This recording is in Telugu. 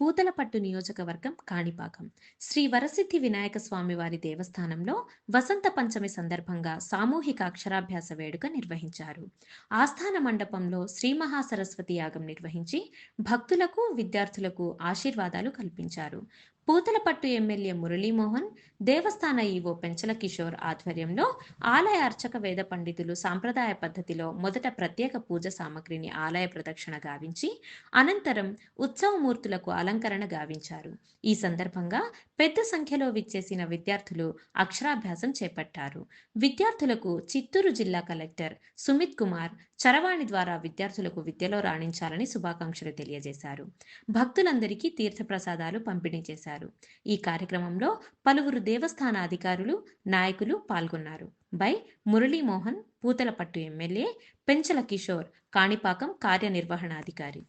పూతలపట్టు నియోజకవర్గం కాణిపాకం. శ్రీ వరసిద్ధి వినాయక స్వామి వారి దేవస్థానంలో వసంత పంచమి సందర్భంగా సామూహిక అక్షరాభ్యాస వేడుక నిర్వహించారు. ఆస్థాన మండపంలో శ్రీ మహాసరస్వతి యాగం నిర్వహించి భక్తులకు విద్యార్థులకు ఆశీర్వాదాలు కల్పించారు. పూతలపట్టు ఎమ్మెల్యే మురళీమోహన్ దేవస్థాన ఈవో పెంచల కిషోర్ ఆధ్వర్యంలో ఆలయ అర్చక వేద పండితులు సాంప్రదాయ పద్ధతిలో మొదట ప్రత్యేక పూజ సామగ్రిని ఆలయ ప్రదక్షిణ గావించి అనంతరం ఉత్సవమూర్తులకు అలంకరణ అలంకరణ గావించారు. ఈ సందర్భంగా పెద్ద సంఖ్యలో విచ్చేసిన విద్యార్థులు అక్షరాభ్యాసం చేపట్టారు. విద్యార్థులకు చిత్తూరు జిల్లా కలెక్టర్ సుమిత్ కుమార్ చరవాణి ద్వారా విద్యార్థులకు విద్యలో రాణించాలని శుభాకాంక్షలు తెలియజేశారు. భక్తులందరికీ తీర్థప్రసాదాలు పంపిణీ చేశారు. ఈ కార్యక్రమంలో పలువురు దేవస్థాన అధికారులు నాయకులు పాల్గొన్నారు. బై మురళీమోహన్ పూతలపట్టు ఎమ్మెల్యే పెంచల కిషోర్ కాణిపాకం కార్యనిర్వహణాధికారి.